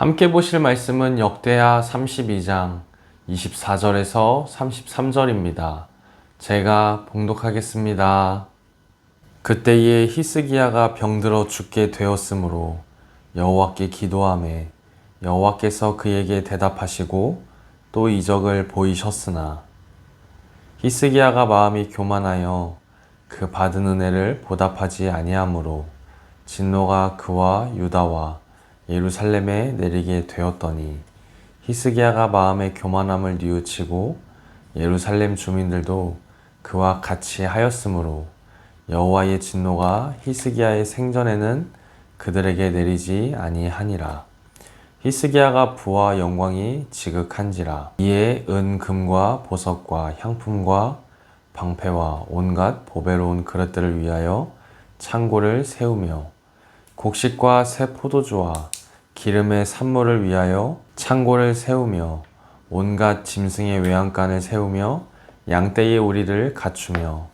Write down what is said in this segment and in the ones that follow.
함께 보실 말씀은 역대하 32장 24절에서 33절입니다. 제가 봉독하겠습니다. 그때에 히스기야가 병들어 죽게 되었으므로 여호와께 기도하매 여호와께서 그에게 대답하시고 또 이적을 보이셨으나 히스기야가 마음이 교만하여 그 받은 은혜를 보답하지 아니하므로 진노가 그와 유다와 예루살렘에 내리게 되었더니 히스기야가 마음의 교만함을 뉘우치고 예루살렘 주민들도 그와 같이 하였으므로 여호와의 진노가 히스기야의 생전에는 그들에게 내리지 아니하니라. 히스기야가 부와 영광이 지극한지라 이에 은 금과 보석과 향품과 방패와 온갖 보배로운 그릇들을 위하여 창고를 세우며 곡식과 새 포도주와 기름의 산물을 위하여 창고를 세우며 온갖 짐승의 외양간을 세우며 양떼의 우리를 갖추며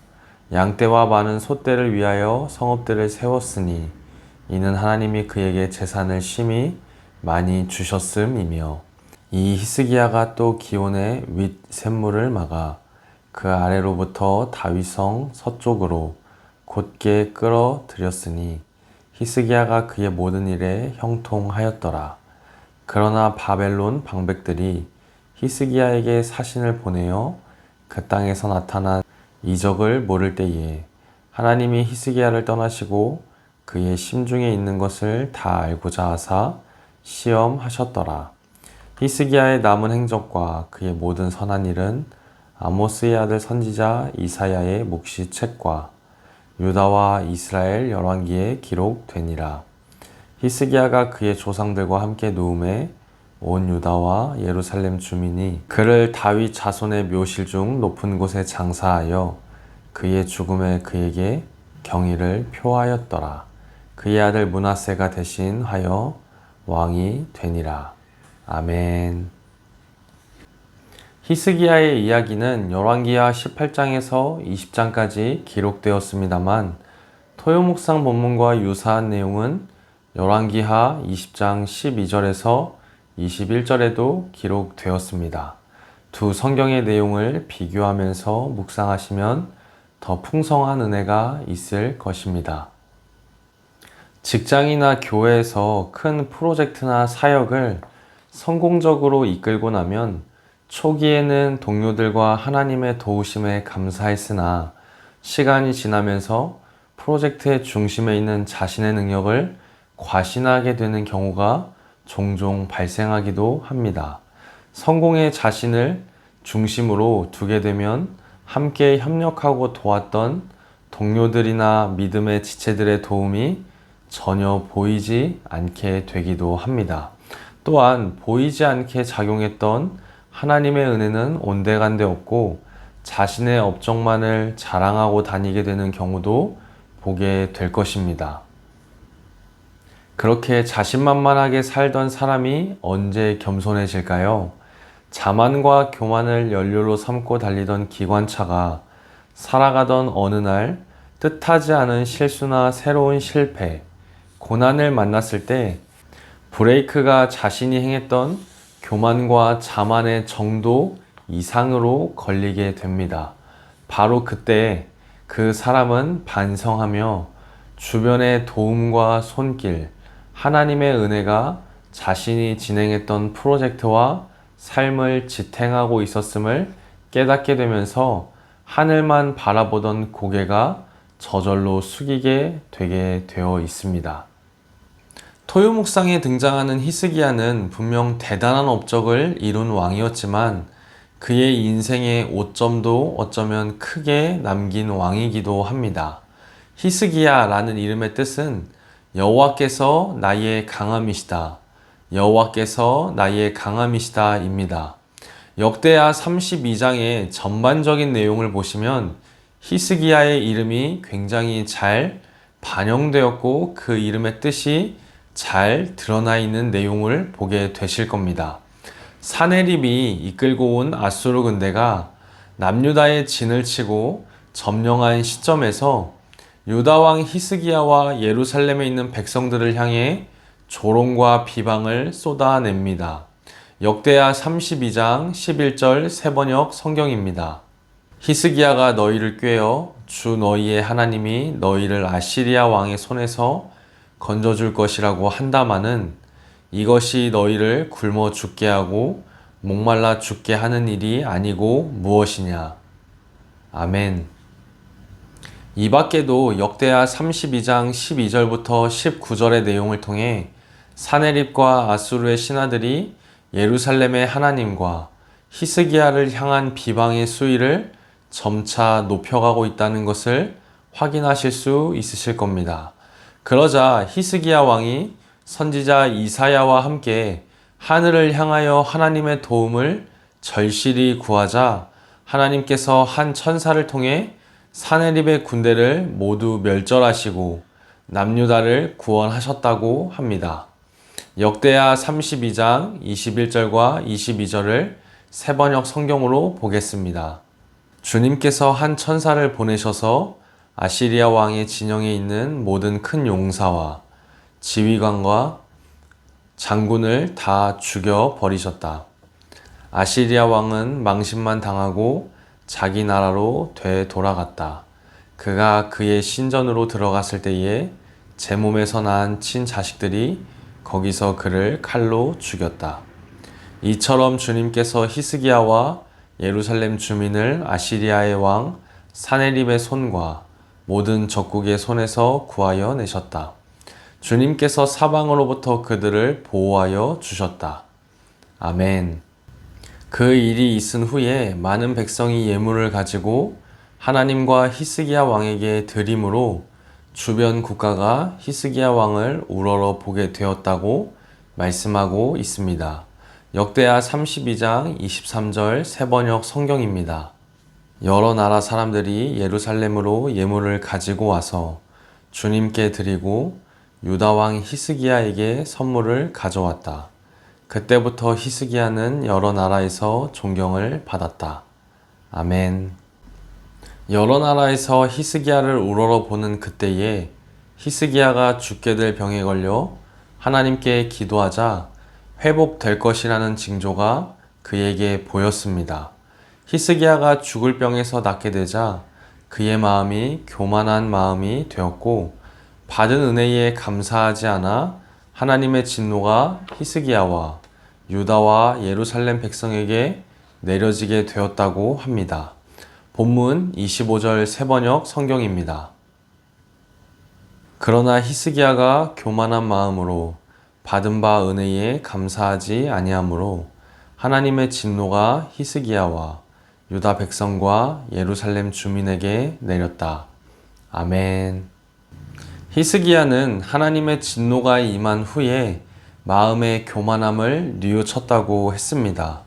양떼와 많은 소떼를 위하여 성읍들을 세웠으니 이는 하나님이 그에게 재산을 심히 많이 주셨음이며 이 히스기야가 또 기온의 윗 샘물을 막아 그 아래로부터 다윗성 서쪽으로 곧게 끌어들였으니 히스기야가 그의 모든 일에 형통하였더라. 그러나 바벨론 방백들이 히스기야에게 사신을 보내어 그 땅에서 나타난 이적을 모를 때에 하나님이 히스기야를 떠나시고 그의 심중에 있는 것을 다 알고자 하사 시험하셨더라. 히스기야의 남은 행적과 그의 모든 선한 일은 아모스의 아들 선지자 이사야의 묵시 책과 유다와 이스라엘 열왕기에 기록되니라. 히스기야가 그의 조상들과 함께 누움에 온 유다와 예루살렘 주민이 그를 다윗 자손의 묘실 중 높은 곳에 장사하여 그의 죽음에 그에게 경의를 표하였더라. 그의 아들 문하세가 대신하여 왕이 되니라. 아멘. 히스기야의 이야기는 열왕기하 18장에서 20장까지 기록되었습니다만 토요묵상 본문과 유사한 내용은 열왕기하 20장 12절에서 21절에도 기록되었습니다. 두 성경의 내용을 비교하면서 묵상하시면 더 풍성한 은혜가 있을 것입니다. 직장이나 교회에서 큰 프로젝트나 사역을 성공적으로 이끌고 나면 초기에는 동료들과 하나님의 도우심에 감사했으나 시간이 지나면서 프로젝트의 중심에 있는 자신의 능력을 과신하게 되는 경우가 종종 발생하기도 합니다. 성공의 자신을 중심으로 두게 되면 함께 협력하고 도왔던 동료들이나 믿음의 지체들의 도움이 전혀 보이지 않게 되기도 합니다. 또한 보이지 않게 작용했던 하나님의 은혜는 온데간데 없고 자신의 업적만을 자랑하고 다니게 되는 경우도 보게 될 것입니다. 그렇게 자신만만하게 살던 사람이 언제 겸손해질까요? 자만과 교만을 연료로 삼고 달리던 기관차가 살아가던 어느 날 뜻하지 않은 실수나 새로운 실패, 고난을 만났을 때 브레이크가 자신이 행했던 교만과 자만의 정도 이상으로 걸리게 됩니다. 바로 그때 그 사람은 반성하며 주변의 도움과 손길, 하나님의 은혜가 자신이 진행했던 프로젝트와 삶을 지탱하고 있었음을 깨닫게 되면서 하늘만 바라보던 고개가 저절로 숙이게 되게 되어 있습니다. 토요묵상에 등장하는 히스기야는 분명 대단한 업적을 이룬 왕이었지만 그의 인생의 오점도 어쩌면 크게 남긴 왕이기도 합니다. 히스기야라는 이름의 뜻은 여호와께서 나의 강함이시다. 여호와께서 나의 강함이시다입니다. 역대하 32장의 전반적인 내용을 보시면 히스기야의 이름이 굉장히 잘 반영되었고 그 이름의 뜻이 잘 드러나 있는 내용을 보게 되실 겁니다. 사네립이 이끌고 온 아수르 군대가 남유다의 진을 치고 점령한 시점에서 유다 왕 히스기야와 예루살렘에 있는 백성들을 향해 조롱과 비방을 쏟아냅니다. 역대하 32장 11절 세번역 성경입니다. 히스기야가 너희를 꾀어 주 너희의 하나님이 너희를 아시리아 왕의 손에서 건져줄 것이라고 한다마는 이것이 너희를 굶어 죽게 하고 목말라 죽게 하는 일이 아니고 무엇이냐. 아멘. 이 밖에도 역대하 32장 12절부터 19절의 내용을 통해 사네립과 아수르의 신하들이 예루살렘의 하나님과 히스기야를 향한 비방의 수위를 점차 높여가고 있다는 것을 확인하실 수 있으실 겁니다. 그러자 히스기야 왕이 선지자 이사야와 함께 하늘을 향하여 하나님의 도움을 절실히 구하자 하나님께서 한 천사를 통해 사네립의 군대를 모두 멸절하시고 남유다를 구원하셨다고 합니다. 역대하 32장 21절과 22절을 세번역 성경으로 보겠습니다. 주님께서 한 천사를 보내셔서 아시리아 왕의 진영에 있는 모든 큰 용사와 지휘관과 장군을 다 죽여 버리셨다. 아시리아 왕은 망신만 당하고 자기 나라로 되돌아갔다. 그가 그의 신전으로 들어갔을 때에 제 몸에서 난 친자식들이 거기서 그를 칼로 죽였다. 이처럼 주님께서 히스기야와 예루살렘 주민을 아시리아의 왕 사네립의 손과 모든 적국의 손에서 구하여 내셨다. 주님께서 사방으로부터 그들을 보호하여 주셨다. 아멘. 그 일이 있은 후에 많은 백성이 예물을 가지고 하나님과 히스기야 왕에게 드림으로 주변 국가가 히스기야 왕을 우러러 보게 되었다고 말씀하고 있습니다. 역대하 32장 23절 세번역 성경입니다. 여러 나라 사람들이 예루살렘으로 예물을 가지고 와서 주님께 드리고 유다 왕 히스기야에게 선물을 가져왔다. 그때부터 히스기야는 여러 나라에서 존경을 받았다. 아멘. 여러 나라에서 히스기야를 우러러 보는 그때에 히스기야가 죽게 될 병에 걸려 하나님께 기도하자 회복될 것이라는 징조가 그에게 보였습니다. 히스기야가 죽을 병에서 낫게 되자 그의 마음이 교만한 마음이 되었고 받은 은혜에 감사하지 않아 하나님의 진노가 히스기야와 유다와 예루살렘 백성에게 내려지게 되었다고 합니다. 본문 25절 세번역 성경입니다. 그러나 히스기야가 교만한 마음으로 받은 바 은혜에 감사하지 아니하므로 하나님의 진노가 히스기야와 유다 백성과 예루살렘 주민에게 내렸다. 아멘. 히스기야는 하나님의 진노가 임한 후에 마음의 교만함을 뉘우쳤다고 했습니다.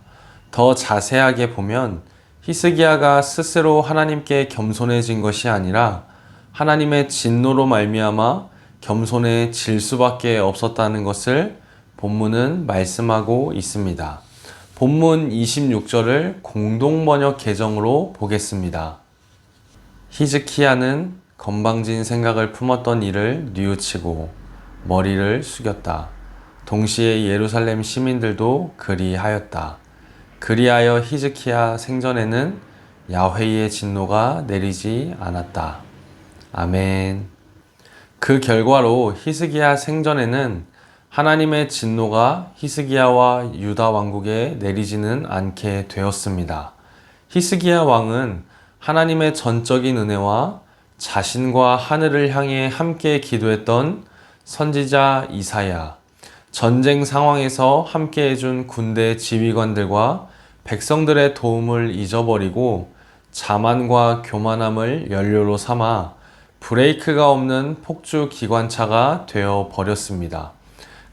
더 자세하게 보면 히스기야가 스스로 하나님께 겸손해진 것이 아니라 하나님의 진노로 말미암아 겸손해질 수밖에 없었다는 것을 본문은 말씀하고 있습니다. 본문 26절을 공동 번역 개정으로 보겠습니다. 히즈키야는 건방진 생각을 품었던 이를 뉘우치고 머리를 숙였다. 동시에 예루살렘 시민들도 그리하였다. 그리하여 히즈키야 생전에는 야훼의 진노가 내리지 않았다. 아멘. 그 결과로 히스기야 생전에는 하나님의 진노가 히스기야와 유다 왕국에 내리지는 않게 되었습니다. 히스기야 왕은 하나님의 전적인 은혜와 자신과 하늘을 향해 함께 기도했던 선지자 이사야, 전쟁 상황에서 함께 해준 군대 지휘관들과 백성들의 도움을 잊어버리고 자만과 교만함을 연료로 삼아 브레이크가 없는 폭주 기관차가 되어 버렸습니다.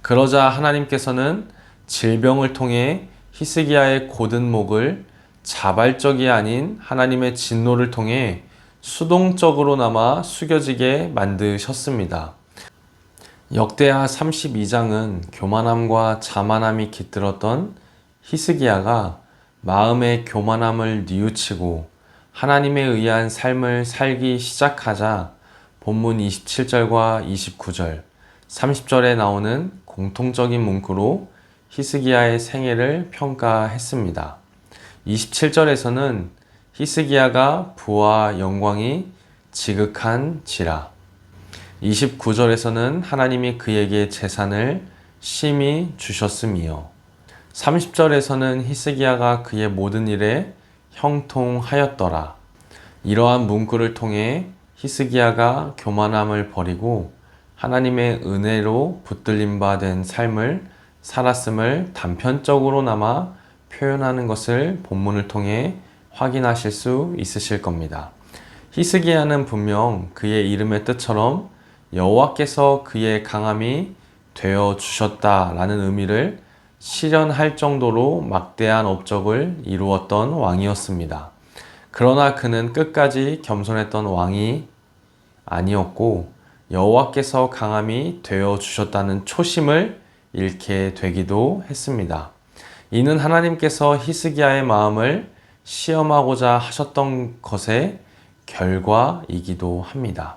그러자 하나님께서는 질병을 통해 히스기야의 고든 목을 자발적이 아닌 하나님의 진노를 통해 수동적으로나마 숙여지게 만드셨습니다. 역대하 32장은 교만함과 자만함이 깃들었던 히스기야가 마음의 교만함을 뉘우치고 하나님에 의한 삶을 살기 시작하자 본문 27절과 29절, 30절에 나오는 공통적인 문구로 히스기야의 생애를 평가했습니다. 27절에서는 히스기야가 부와 영광이 지극한지라. 29절에서는 하나님이 그에게 재산을 심히 주셨음이요. 30절에서는 히스기야가 그의 모든 일에 형통하였더라. 이러한 문구를 통해 히스기야가 교만함을 버리고 하나님의 은혜로 붙들림 바된 삶을 살았음을 단편적으로나마 표현하는 것을 본문을 통해 확인하실 수 있으실 겁니다. 히스기야는 분명 그의 이름의 뜻처럼 여호와께서 그의 강함이 되어 주셨다라는 의미를 실현할 정도로 막대한 업적을 이루었던 왕이었습니다. 그러나 그는 끝까지 겸손했던 왕이 아니었고 여호와께서 강함이 되어 주셨다는 초심을 잃게 되기도 했습니다. 이는 하나님께서 히스기야의 마음을 시험하고자 하셨던 것의 결과이기도 합니다.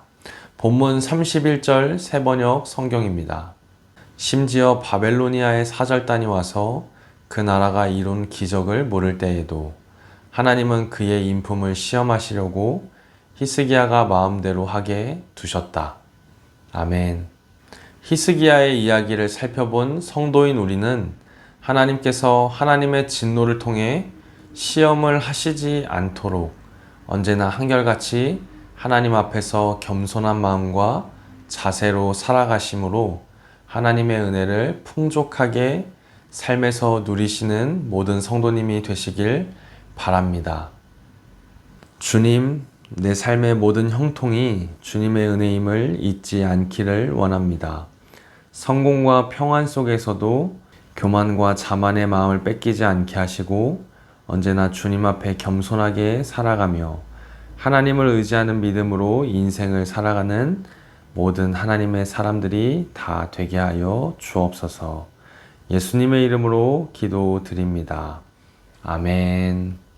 본문 31절 세번역 성경입니다. 심지어 바벨로니아의 사절단이 와서 그 나라가 이룬 기적을 모를 때에도 하나님은 그의 인품을 시험하시려고 히스기야가 마음대로 하게 두셨다. 아멘. 히스기야의 이야기를 살펴본 성도인 우리는 하나님께서 하나님의 진노를 통해 시험을 하시지 않도록 언제나 한결같이 하나님 앞에서 겸손한 마음과 자세로 살아가심으로 하나님의 은혜를 풍족하게 삶에서 누리시는 모든 성도님이 되시길 바랍니다. 주님, 내 삶의 모든 형통이 주님의 은혜임을 잊지 않기를 원합니다. 성공과 평안 속에서도 교만과 자만의 마음을 뺏기지 않게 하시고 언제나 주님 앞에 겸손하게 살아가며 하나님을 의지하는 믿음으로 인생을 살아가는 모든 하나님의 사람들이 다 되게 하여 주옵소서. 예수님의 이름으로 기도드립니다. 아멘.